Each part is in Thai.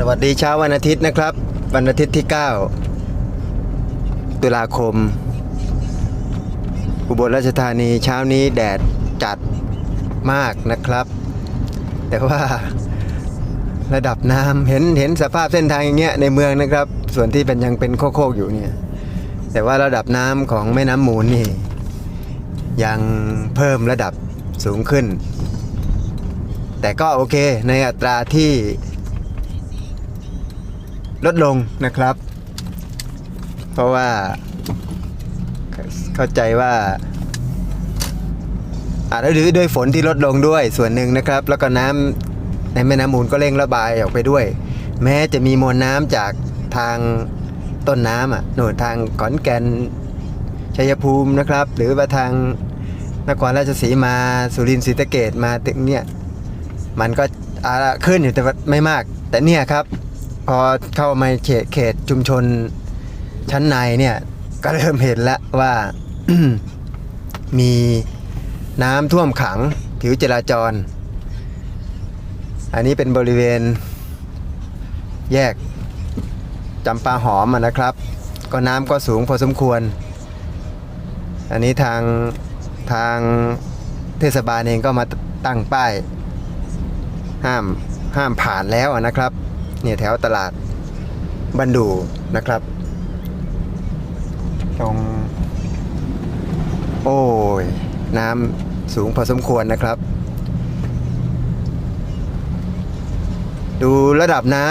สวัสดีเช้าวันอาทิตย์นะครับ วันอาทิตย์ที่ 9 ตุลาคม อุบลราชธานีเช้านี้แดดจัดมากนะครับ แต่ว่าระดับน้ำเห็นเห็นสภาพเส้นทางอย่างเงี้ยในเมืองนะครับ ส่วนที่เป็นยังเป็นโคกๆอยู่เนี่ยแต่ว่าระดับน้ำของแม่น้ำมูลนี่ ยังเพิ่มระดับสูงขึ้น แต่ก็โอเคในอัตราที่ ลดลงนะครับ เพราะว่าเข้าใจว่าอาจจะด้วยฝนที่ลดลงด้วยส่วนหนึ่งนะครับ แล้วก็น้ำในแม่น้ำมูลก็เร่งระบายออกไปด้วย แม้จะมีมวลน้ำจากทางต้นน้ำอะโน่นทางขอนแก่นชัยภูมินะครับ หรือว่าทางนครราชสีมาสุรินทร์ศรีสะเกดมาถึงเนี่ยมันก็อาขึ้นอยู่แต่ว่าไม่มาก แต่เนี่ยครับ พอเข้ามาเขตเขตชุมชนชั้นในเนี่ย ก็เริ่มเห็นแล้วว่า มีน้ำท่วมขังผิวจราจร อันนี้เป็นบริเวณแยกจำปาหอมนะครับ ก็น้ำก็สูงพอสมควร อันนี้ทางทางเทศบาลเองก็มาตั้งป้าย ห้ามห้ามผ่านแล้วนะครับ เนี่ยแถวตลาดบันดูนะครับ ตรง โอ้ย น้ำสูงพอสมควรนะครับ ดูระดับน้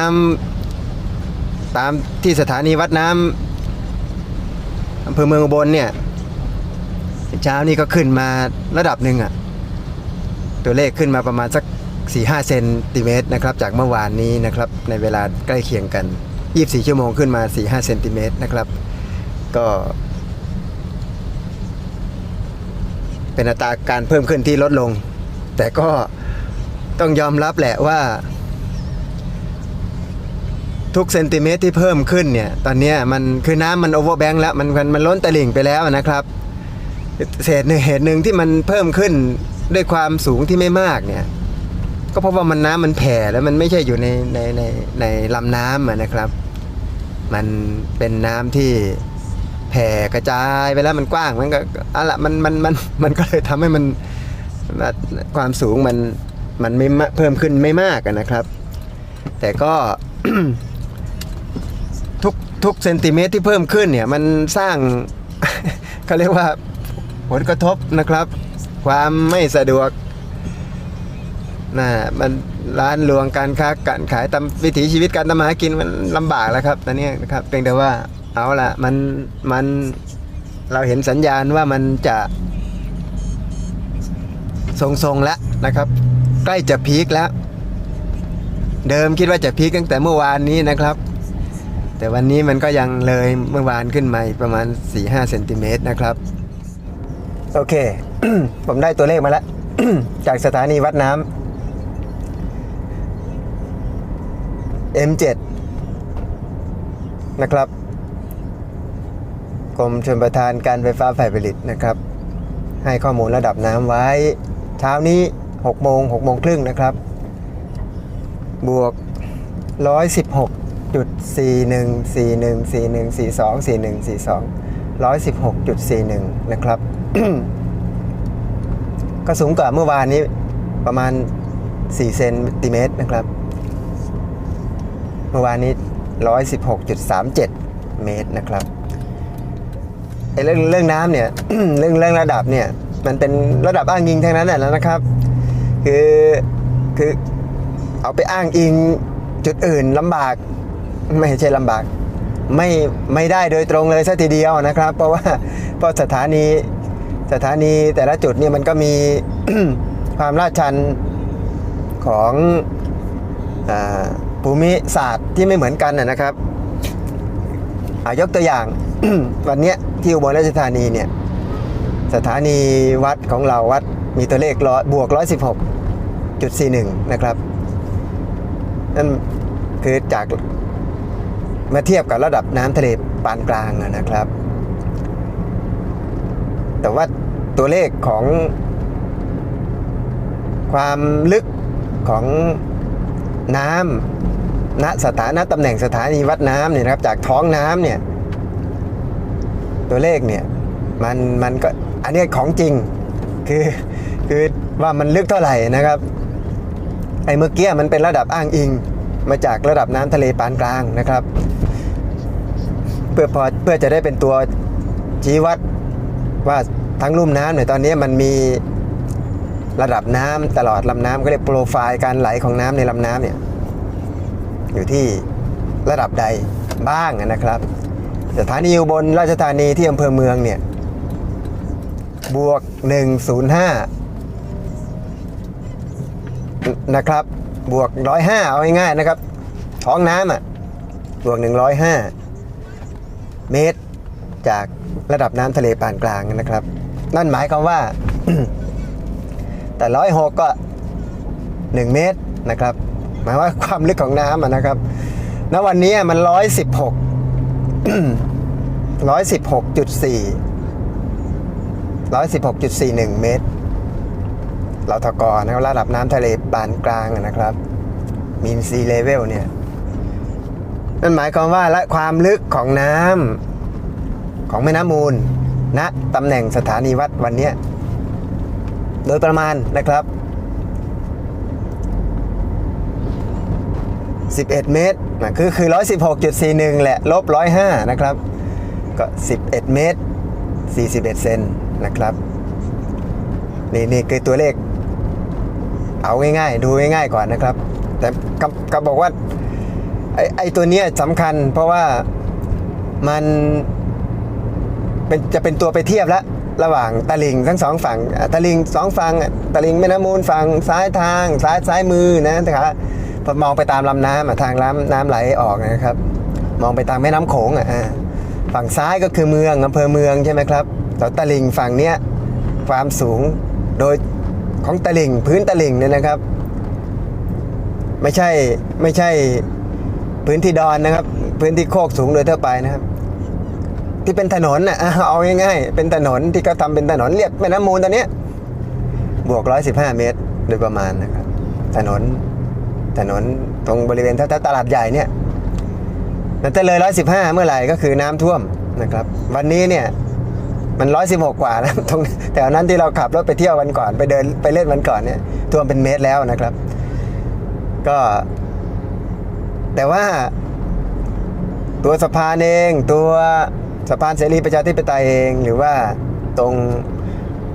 ำตามที่สถานีวัดน้ำอำเภอเมืองอุบลเนี่ยเช้านี้ก็ขึ้นมาระดับหนึ่งอะตัวเลขขึ้นมาประมาณสัก 4-5เซนติเมตรนะครับจากเมื่อวานนี้นะครับในเวลาใกล้เคียงกัน 24 ชั่วโมงขึ้นมา 4-5เซนติเมตรนะครับ ก็ เป็นอัตราการเพิ่มขึ้นที่ลดลง แต่ก็ต้องยอมรับแหละว่า ทุกเซนติเมตรที่เพิ่มขึ้นเนี่ยตอนนี้มันคือน้ำมันโอเวอร์แบงค์แล้วมันมันมันล้นตลิ่งไปแล้วนะครับเศษหนึ่งเหตุหนึ่งที่มันเพิ่มขึ้นด้วยความสูงที่ไม่มากเนี่ย ก็เพราะว่ามันน้ำมันแผ่แล้วมันไม่ใช่อยู่ในในในในลำน้ำอะนะครับ มันเป็นน้ำที่แผ่กระจายไปแล้วมันกว้างมันก็อะละมันมันมันมันก็เลยทำให้มันความสูงมันมันไม่เพิ่มขึ้นไม่มากนะครับ แต่ก็ทุกทุกเซนติเมตรที่เพิ่มขึ้นเนี่ยมันสร้างเขาเรียกว่าผลกระทบนะครับ ความไม่สะดวก นะมันร้านรวงการค้าการขายตามวิถีชีวิตการทำมาหากินมันลำบากแล้วครับตอนนี้นะครับเพียงแต่ว่าเอาละมันมันเราเห็นสัญญาณว่ามันจะทรงๆแล้วนะครับ ใกล้จะพีคแล้ว เดิมคิดว่าจะพีคตั้งแต่เมื่อวานนี้นะครับ แต่วันนี้มันก็ยังเลยเมื่อวานขึ้นมาประมาณ 4-5เซนติเมตรนะครับโอเค ผมได้ตัวเลขมาแล้ว จากสถานีวัดน้ำ M7 นะครับกรมชลประทานการไฟฟ้าฝ่ายผลิตนะครับ ให้ข้อมูลระดับน้ำไว้ เช้านี้6โมง6โมงครึ่งนะครับ บวก 116.414141424142 116.41 นะครับ ก็สูงกว่าเมื่อวานนี้ประมาณ 4 เซนติเมตรนะครับ มื่อวานนี้ 116.37 เมตรนะครับไอ้เรื่องเรื่องน้ำเนี่ยเรื่องเรื่องระดับเนี่ยมันเป็นระดับอ้างอิงทั้งนั้นแหละนะครับ คือคือเอาไปอ้างอิงจุดอื่นลำบาก ไม่ใช่ลำบากไม่ไม่ได้โดยตรงเลยซะทีเดียวนะครับ เพราะว่าเพราะสถานีสถานีแต่ละจุดเนี่ยมันก็มีความลาดชันของอา ภูมิศาสตร์ที่ไม่เหมือนกันนะครับยกตัวอย่าง วันนี้ที่อุบลราชธานีเนี่ยสถานีวัดของเราวัดมีตัวเลขร้อยบวก116.41นะครับนั่นคือจากมาเทียบกับระดับน้ำทะเลปานกลางนะครับ แต่ว่าตัวเลขของความลึกของ น้ำณสถานะตำแหน่งสถานีวัดน้ำเนี่ยนะครับจากท้องน้ำเนี่ยตัวเลขเนี่ยมันมันก็อันนี้ของจริงคือคือว่ามันลึกเท่าไหร่นะครับไอ้เมื่อกี้มันเป็นระดับอ้างอิงมาจากระดับน้ำทะเลปานกลางนะครับ เพื่อพอเพื่อจะได้เป็นตัวชี้วัดว่าทั้งลุ่มน้ำเนี่ยตอนนี้มันมี ระดับน้ำตลอดลำน้ำก็เรียกโปรไฟล์การไหลของน้ำในลำน้ำเนี่ยอยู่ที่ระดับใดบ้างนะครับ สถานีอุบลราชธานีที่อำเภอเมืองเนี่ยบวก 105 นะครับ บวก 105 เอาง่ายๆนะครับ ท้องน้ำอะบวก 105 เมตรจากระดับน้ำทะเลปานกลางนะครับ นั่นหมายความว่า แต่106ก็ 1 เมตรนะครับ หมายว่าความลึกของน้ำนะครับณวันนี้มัน116 116.4 116.41เมตรเราทกรนะครับระดับน้ำทะเลปานกลางนะครับ มีนซีเลเวลเนี่ยนั่นหมายความว่าและความลึกของน้ำของแม่น้ำมูลณตำแหน่งสถานีวัดวันนี้ โดยประมาณนะครับ 11 เมตรนะคือคือ 116.41 แหละ ลบ 105 นะครับ ก็ 11 เมตร 41 เซนนะครับ นี่นี่คือตัวเลข เอาง่ายๆ ดูง่ายๆก่อนนะครับ แต่กับกับบอกว่า ไอ้ไอ้ตัวเนี้ยสำคัญเพราะว่ามันเป็นจะเป็นตัวไปเทียบแล้ว ระหว่างตะลิงทั้งสองฝั่งตะลิงสองฝั่งตะลิงแม่น้ำมูลฝั่งซ้ายทางซ้ายซ้ายมือนะนะครับพอมองไปตามลำน้ำทางน้ำน้ำไหลออกนะครับ มองไปตามแม่น้ำโขงอะฝั่งซ้ายก็คือเมืองอำเภอเมืองใช่ไหมครับแต่ตะลิงฝั่งเนี้ยความสูงโดยของตะลิงพื้นตะลิงเนี่ยนะครับ ไม่ใช่ไม่ใช่พื้นที่ดอนนะครับ พื้นที่โคกสูงโดยทั่วไปนะครับ ที่เป็นถนนน่ะอะเอาง่ายๆเป็นถนนที่เขาทำเป็นถนนเรียบแม่น้ำมูลตอนนี้บวก115เมตรโดยประมาณนะครับ ถนนถนนตรงบริเวณแถวตลาดใหญ่เนี่ยแล้วแต่เลย115เมื่อไหร่ก็คือน้ำท่วมนะครับ วันนี้เนี่ยมัน116กว่าแล้วตรงแถวนั้นที่เราขับรถไปเที่ยววันก่อนไปเดินไปเล่นวันก่อนเนี่ยท่วมเป็นเมตรแล้วนะครับ ก็ แต่ว่าตัวสะพานเองตัว สะพานเสรีประชาธิปไตยเองหรือว่าตรง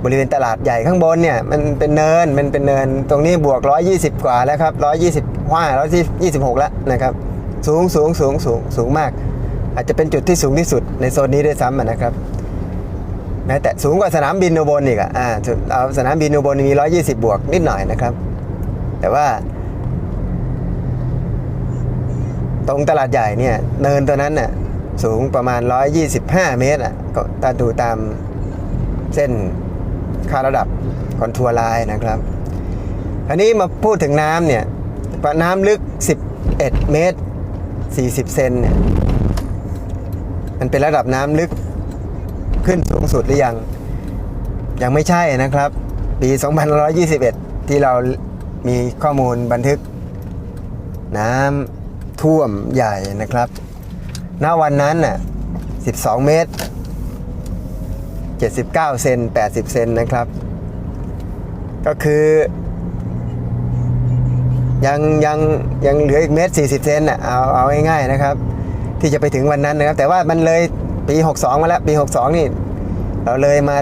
บริเวณตลาดใหญ่ข้างบนเนี่ยมันเป็นเนินมันเป็นเนินตรงนี้บวก 120 กว่าแล้วครับ120ว่า126 แล้วนะครับสูงสูงสูงสูงสูงมาก อาจจะเป็นจุดที่สูงที่สุดในโซนนี้ด้วยซ้ำนะครับแม้แต่สูงกว่าสนามบินอุบลอีกอะอ่าเอาสนามบินอุบลมี 120 บวกนิดหน่อยนะครับ แต่ว่า ตรงตลาดใหญ่เนี่ยเนินตัวนั้นน่ะ สูงประมาณ 125 เมตรอะก็ถ้าดูตามเส้นค่าระดับคอนทัวร์ไลน์นะครับอันนี้มาพูดถึงน้ำเนี่ยน้ำลึก 11 เมตร 40 เซนเนี่ยมันเป็นระดับน้ำลึกขึ้นสูงสุดหรือยัง ยังไม่ใช่นะครับ ปี 2121 ที่เรามีข้อมูลบันทึกน้ำท่วมใหญ่นะครับ ณวันนั้นน่ะ12 เมตร 79 เซน 80 เซนนะครับ ก็คือยังยังยังเหลืออีกเมตร 40 เซนน่ะเอาเอาง่ายๆนะครับ ที่จะไปถึงวันนั้นนะครับ แต่ว่ามันเลยปี 62 มาแล้ว ปี 62 นี่ เราเลยมา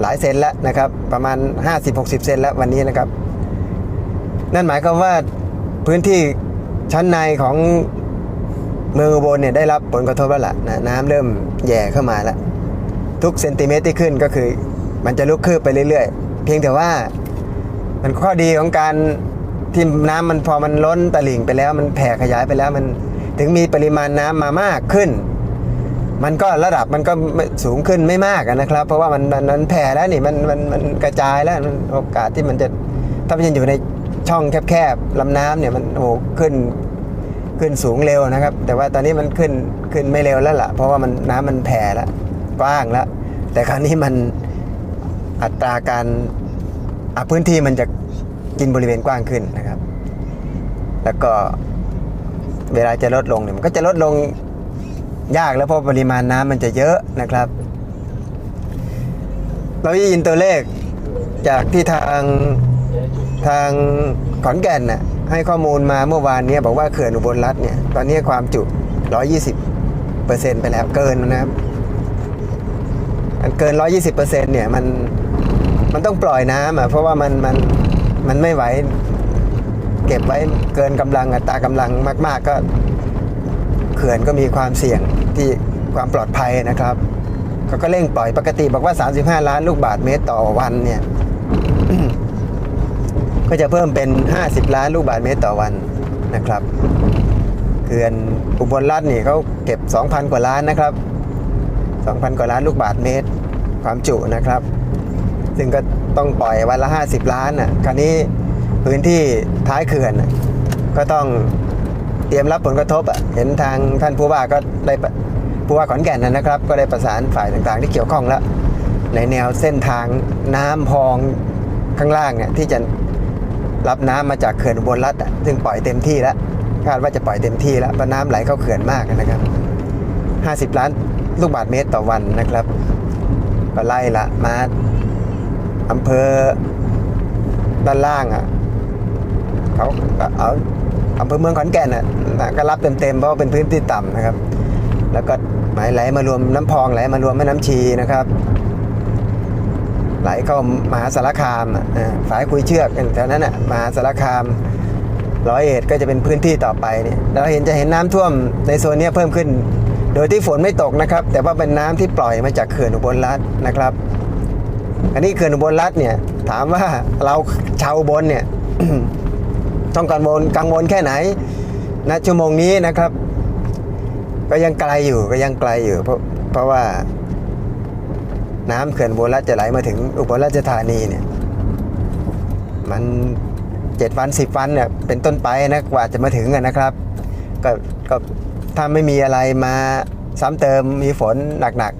หลายเซนแล้วนะครับ ประมาณ 50-60 เซนแล้ววันนี้นะครับ นั่นหมายความว่าพื้นที่ชั้นในของ เมืองอุบลเนี่ยได้รับผลกระทบแล้วล่ะนะน้ำเริ่มแย่เข้ามาแล้วทุกเซนติเมตรที่ขึ้นก็คือ มันจะลุกคืบไปเรื่อยๆ เพียงแต่ว่ามันข้อดีของการที่น้ำมันพอมันล้นตลิ่งไปแล้ว มันแผ่ขยายไปแล้วมันถึงมีปริมาณน้ำมามากขึ้น มันก็ระดับมันก็สูงขึ้นไม่มากนะครับ เพราะว่ามันมันแผ่แล้วนี่มันมันมันกระจายแล้วโอกาสที่มันจะถ้ามันยังอยู่ในช่องแคบๆลำน้ำเนี่ยมันโอ้ขึ้น ขึ้นสูงเร็วนะครับ แต่ว่าตอนนี้มันขึ้นขึ้นไม่เร็วแล้วล่ะ เพราะว่ามันน้ำมันแผ่แล้วกว้างแล้ว แต่คราวนี้มันอัตราการอะพื้นที่มันจะกินบริเวณกว้างขึ้นนะครับ แล้วก็เวลาจะลดลงเนี่ยมันก็จะลดลงยากแล้วเพราะปริมาณน้ำมันจะเยอะนะครับ เราได้ยินตัวเลขจากที่ทางทางขอนแก่นน่ะ ให้ข้อมูลมาเมื่อวานนี้บอกว่าเขื่อนอุบลรัฐเนี่ยตอนนี้ความจุ 120เปอร์เซ็นต์ไปแล้วเกินนะครับมันเกิน 120เปอร์เซ็นต์เนี่ยมันมันต้องปล่อยน้ำอะเพราะว่ามันมันมันไม่ไหวเก็บไว้เกินกำลังอัตรากำลังมาก ๆ ก็เขื่อนก็มีความเสี่ยงที่ความปลอดภัยนะครับเขาก็เร่งปล่อยปกติบอกว่า 35 ล้านลูกบาทเมตรต่อวันเนี่ย ก็จะเพิ่มเป็น 50 ล้านลูกบาทเมตรต่อวันนะครับเขื่อนอุบลรัฐนี่เขาเก็บ 2,000 กว่าล้านนะครับ 2,000 กว่าล้านลูกบาทเมตรความจุนะครับ ซึ่งก็ต้องปล่อยวันละ 50 ล้านอะคราวนี้พื้นที่ท้ายเขื่อนก็ต้องเตรียมรับผลกระทบอะเห็นทางท่านผู้ว่าก็ได้ผู้ว่าขอนแก่นนะนะครับ ก็ได้ประสานฝ่ายต่างๆ ที่เกี่ยวข้องแล้วในแนวเส้นทางน้ำพองข้างล่างเนี่ยที่จะ รับน้ำมาจากเขื่อนอุบลรัฐอะซึ่งปล่อยเต็มที่แล้วคาดว่าจะปล่อยเต็มที่แล้วเพราะน้ำไหลเข้าเขื่อนมากนะครับ 50 ล้านลูกบาทเมตรต่อวันนะครับก็ไล่ละมาอำเภอด้านล่างอะเขาก็เอาอำเภอเมืองขอนแก่นอะก็รับเต็มๆเพราะว่าเป็นพื้นที่ต่ำนะครับ แล้วก็ไหลไหลมารวมน้ำพองไหลมารวมแม่น้ำชีนะครับ ไหลเข้ามหาสารคามอะอ่าฝายคุยเชือกแถวนั้นอะมหาสารคามร้อยเอ็ดก็จะเป็นพื้นที่ต่อไปเนี่ยเราเห็นจะเห็นน้ำท่วมในโซนนี้เพิ่มขึ้น โดยที่ฝนไม่ตกนะครับ แต่ว่าเป็นน้ำที่ปล่อยมาจากเขื่อนอุบลรัฐนะครับ อันนี้เขื่อนอุบลรัฐเนี่ยถามว่าเราชาวอุบลเนี่ยต้องกังวลกังวลแค่ไหนณชั่วโมงนี้นะครับ ก็ยังไกลอยู่ก็ยังไกลอยู่เพราะเพราะว่า น้ำเขื่อนอุบลรัฐจะไหลมาถึงอุบลราชธานีเนี่ยมันเจ็ดวันสิบวันเนี่ยเป็นต้นไปนะกว่าจะมาถึงนะครับก็ก็ถ้าไม่มีอะไรมาซ้ำเติมมีฝนหนัก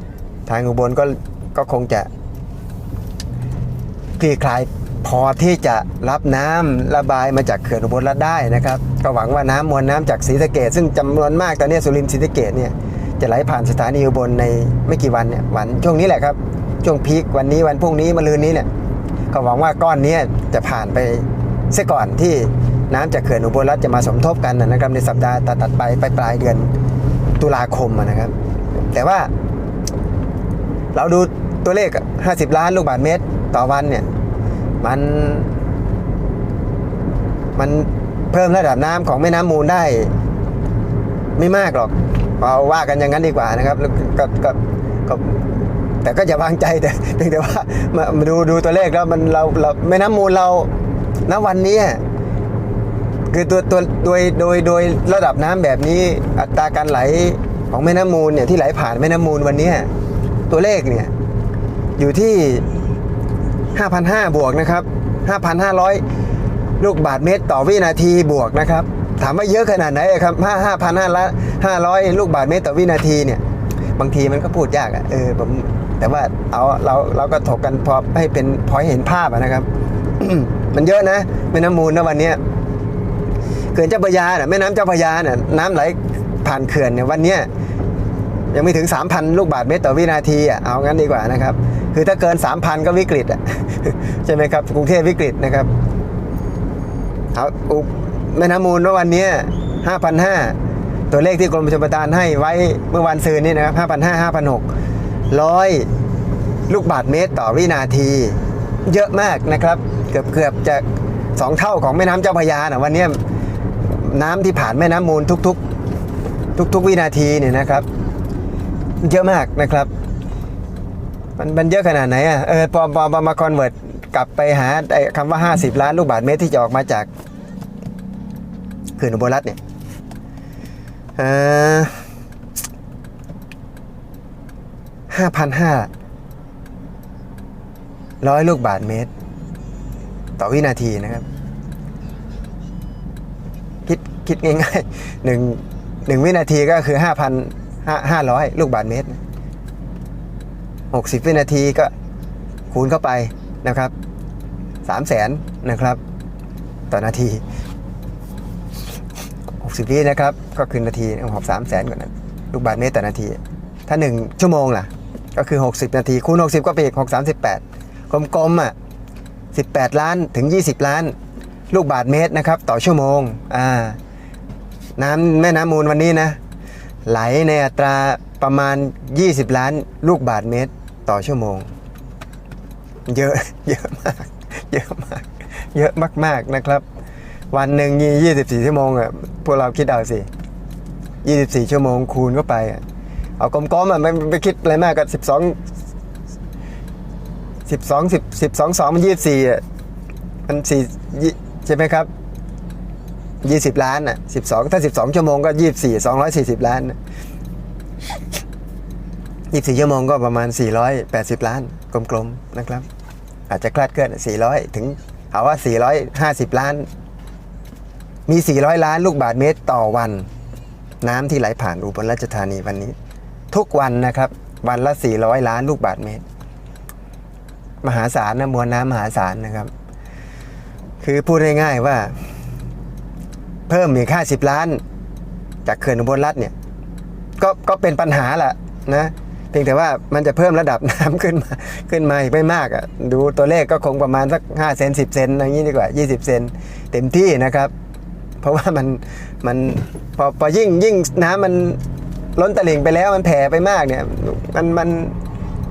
ๆ ทางอุบลก็ก็คงจะคลี่คลายพอที่จะรับน้ำระบายมาจากเขื่อนอุบลรัฐได้นะครับ ก็หวังว่าน้ำมวลน้ำจากศรีสะเกดซึ่งจำนวนมากตอนนี้สุรินทร์ศรีสะเกดเนี่ย จะไหลผ่านสถานีอุบลในไม่กี่วันเนี่ยวันช่วงนี้แหละครับ ช่วงพีควันนี้วันพรุ่งนี้มะรืนนี้เนี่ยก็หวังว่าก้อนนี้จะผ่านไปเสียก่อนที่น้ำจากเขื่อนอุบลรัฐจะมาสมทบกันนะครับในสัปดาห์ตัดๆไปไปปลายเดือนตุลาคมนะครับ แต่ว่า เราดูตัวเลข 50 ล้านลูกบาทเมตรต่อวันเนี่ยมัน มันเพิ่มระดับน้ำของแม่น้ำมูลได้ ไม่มากหรอก เอาว่ากันอย่างนั้นดีกว่านะครับแล้วก็ก็ก็แต่ก็จะวางใจแต่เพียงแต่ว่ามาดูดูตัวเลขแล้วมันเราเราแม่น้ำมูลเราณวันนี้คือตัวตัวโดยโดยโดยระดับน้ำแบบนี้อัตราการไหลของแม่น้ำมูลเนี่ยที่ไหลผ่านแม่น้ำมูลวันนี้ตัวเลขเนี่ยอยู่ที่ 5,500 บวกนะครับ 5,500 ลูกบาทเมตรต่อวินาทีบวกนะครับ ถามว่าเยอะขนาดไหนครับ5,500ลูกบาทเมตรต่อวินาทีเนี่ย บางทีมันก็พูดยากอะเออผมแต่ว่าเอาเราเราก็ถกกันพอให้เป็นพอเห็นภาพะนะครับ มันเยอะนะแม่น้ำมูลนะวันนี้เขื่อนเจ้าพระยาน่ะแม่น้ำเจ้าพระยาน่ะน้ำไหลผ่านเขื่อนเนี่ยวันนี้ยังไม่ถึง 3,000 ลูกบาทเมตรต่อวินาทีอะเอางั้นดีกว่านะครับ คือถ้าเกิน 3,000 ก็วิกฤตอะใช่ไหมครับกรุงเทพวิกฤตนะครับเอาอุ แม่น้ำมูลเมื่อวันนี้5,500ตัวเลขที่กรมชลประทานให้ไว้เมื่อวันซืนนี้นะครับ5,500 5,600ร้อยลูกบาทเมตรต่อวินาที เยอะมากนะครับ เกือบเกือบจะสองเท่าของแม่น้ำเจ้าพระยานะวันนี้น้ำที่ผ่านแม่น้ำมูลทุกๆ ทุก ๆ วินาทีเนี่ยนะครับ เยอะมากนะครับมันมันเยอะขนาดไหนอะเออพอพอพอมาคอนเวิร์ตกลับไปหาคำว่า 50 ล้านลูกบาทเมตรที่จะออกมาจาก ขื่อนอุบลรัฐเนี่ยห้าพันห้าร้อยลูกบาทเมตร ต่อวินาทีนะครับ คิดคิดง่ายๆหนึ่งหนึ่งวินาทีก็คือห้าพันห้าห้าร้อยลูกบาทเมตรหกสิบวินาทีก็คูณเข้าไปนะครับสามแสนนะครับ ต่อนาที 60วินะครับ ก็คือนาทีหกสามแสนกว่านั้น ลูกบาทเมตรต่อนาที ถ้า 1 ชั่วโมงล่ะ ก็คือ 60 นาที คูณ 60 ก็ไปอีก6 38กลมๆอะ18 ล้านถึง 20 ล้าน ลูกบาทเมตรนะครับ ต่อชั่วโมงอ่าน้ำแม่น้ำมูลวันนี้นะ ไหลในอัตราประมาณ 20 ล้าน ลูกบาทเมตร ต่อชั่วโมง เยอะเยอะมาก เยอะมาก เยอะมาก ๆนะครับ วันหนึ่งยี่สิบสี่ชั่วโมงอะพวกเราคิดเอาสิยี่สิบสี่ชั่วโมงคูณเข้าไปเอากลมๆอะไม่ไม่คิดอะไรมากกับสิบสองสิบสองสิบสิบสองสองมันยี่สิบสี่อะมันสี่ใช่ไหมครับยี่สิบล้านอะสิบสองถ้าสิบสองชั่วโมงก็ยี่สิบสี่สองร้อยสี่สิบล้านยี่สิบสี่ชั่วโมงก็ประมาณสี่ร้อยแปดสิบล้านกลมๆนะครับ อาจจะคลาดเคลื่อนสี่ร้อยถึงเอาว่าสี่ร้อยห้าสิบล้าน มี 400 ล้านลูกบาทเมตรต่อวัน น้ำที่ไหลผ่านอุบลราชธานีวันนี้ ทุกวันนะครับ วันละ 400 ล้านลูกบาทเมตร มหาศาลนะมวลน้ำมหาศาลนะครับ คือพูดง่ายๆว่า เพิ่มอีก50ล้าน จากเขื่อนอุบลรัฐเนี่ย ก็ก็เป็นปัญหาแหละนะเพียงแต่ว่ามันจะเพิ่มระดับน้ำขึ้นมาขึ้นมาอีกไม่มากอะ่ะดูตัวเลขก็คงประมาณสัก5เซน10 เซนอย่างนี้ดีกว่า 20 เซนเต็มที่นะครับ เพราะว่ามันมันพอพอยิ่งยิ่งน้ำมันล้นตลิ่งไปแล้วมันแผ่ไปมากเนี่ยมันมัน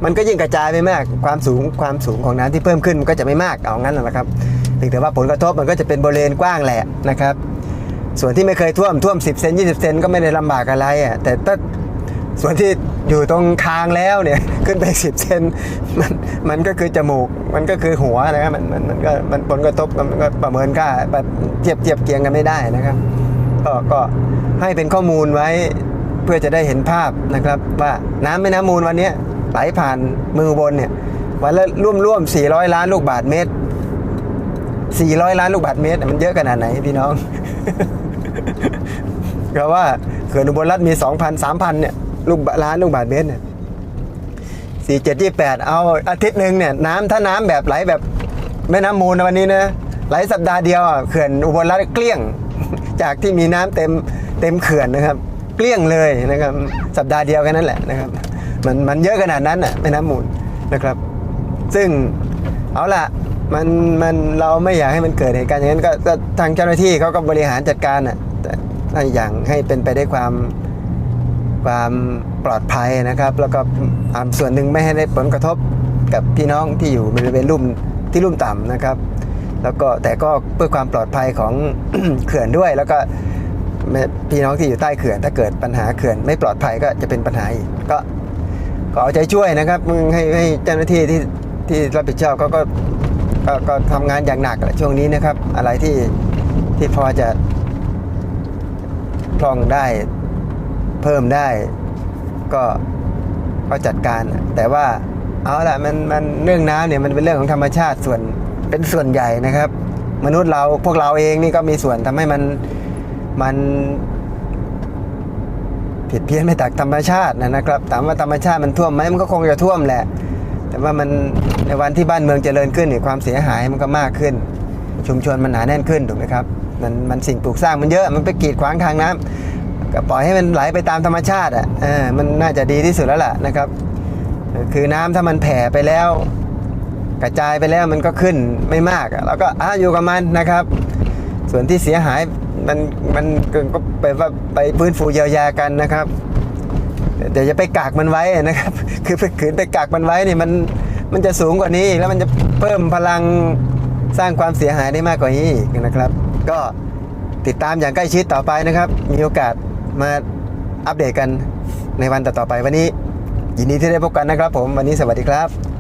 มันก็ยิ่งกระจายไปมากความสูงความสูงของน้ำที่เพิ่มขึ้นมันก็จะไม่มากเอางั้นแหละครับเพียงแต่ว่าผลกระทบมันก็จะเป็นบริเวณกว้างแหละนะครับ ส่วนที่ไม่เคยท่วมท่วม 10 เซน20 เซนก็ไม่ได้ลำบากอะไรอะแต่ถ้า ส่วนที่อยู่ตรงคางแล้วเนี่ยขึ้นไป 10เซนมันมันก็คือจมูก มันก็คือหัวนะครับมันมันมันก็มันผลกระทบมันก็ประเมินค่าแบบเทียบเทียบเคียงกันไม่ได้นะครับก็ก็ให้เป็นข้อมูลไว้เพื่อจะได้เห็นภาพนะครับ ว่าน้ำแม่น้ำมูลวันนี้ไหลผ่านมือบลเนี่ยวันละร่วมร่วมๆ400 ล้านลูกบาทเมตร 400 ล้านลูกบาทเมตร มันเยอะขนาดไหนพี่น้องก็ว่าเขื่อนอุบลรัฐมี 2,000 3,000เนี่ย ลูกบาล้านลูกบาทเมตรเนี่ยสี่เจ็ดยี่แปดเอาอาทิตย์หนึ่งเนี่ยน้ำถ้าน้ำแบบไหลแบบแม่น้ำมูลนวันนี้นะไหลสัปดาห์เดียวอะเขื่อนอุบลรัฐเกลี้ยง จากที่มีน้ำเต็มเต็มเขื่อนนะครับ เกลี้ยงเลยนะครับสัปดาห์เดียวแค่นั้นแหละนะครับ มันมันเยอะขนาดนั้นอะแม่น้ำมูลนะครับ ซึ่งเอาล่ะมันมันเราไม่อยากให้มันเกิดเหตุการณ์อย่างนั้นก็ทางเจ้าหน้าที่เขาก็บริหารจัดการอะแต่อย่างให้เป็นไปได้วยความ ความปลอดภัยนะครับ แล้วก็อ่าส่วนหนึ่งไม่ให้ได้ผลกระทบกับพี่น้องที่อยู่บริเวณลุ่มที่ลุ่มต่ำนะครับ แล้วก็แต่ก็เพื่อความปลอดภัยของเขื่อนด้วย แล้วก็พี่น้องที่อยู่ใต้เขื่อน ถ้าเกิดปัญหาเขื่อนไม่ปลอดภัยก็จะเป็นปัญหาอีกก็ก็เอาใจช่วยนะครับมึงให้ให้เจ้าหน้าที่ที่ที่รับผิดชอบเขาก็ก็ก็ทำงานอย่างหนักช่วงนี้นะครับ อะไรที่ที่พอจะพร่องได้ เพิ่มได้ ก็ก็จัดการ แต่ว่าเอาละมันมันเรื่องน้ำเนี่ยมันเป็นเรื่องของธรรมชาติส่วนเป็นส่วนใหญ่นะครับ มนุษย์เราพวกเราเองนี่ก็มีส่วนทำให้มันมันผิดเพี้ยนไปจากธรรมชาตินะครับถามว่าธรรมชาติมันท่วมไหมมันก็คงจะท่วมแหละ แต่ว่ามันในวันที่บ้านเมืองเจริญขึ้นเนี่ยความเสียหายมันก็มากขึ้น ชุมชนมันหนาแน่นขึ้นถูกไหมครับมันมันสิ่งปลูกสร้างมันเยอะมันไปกีดขวางทางน้ำ ก็ปล่อยให้มันไหลไปตามธรรมชาติอะเออมันน่าจะดีที่สุดแล้วล่ะนะครับ คือน้ำถ้ามันแผ่ไปแล้ว กระจายไปแล้วมันก็ขึ้นไม่มากอะแล้วก็อะอยู่กับมันนะครับ ส่วนที่เสียหายมันมันก็ไปว่าไปฟื้นฟูเยียวยากันนะครับเดี๋ยวจะไปกากมันไว้นะครับ คือไปขืนไปกากมันไว้นี่มันมันจะสูงกว่านี้แล้วมันจะเพิ่มพลังสร้างความเสียหายได้มากกว่านี้นะครับ ก็ติดตามอย่างใกล้ชิดต่อไปนะครับ มีโอกาส มาอัปเดตกันในวันต่อๆไปวันนี้ ยินดีที่ได้พบกันนะครับผมวันนี้สวัสดีครับ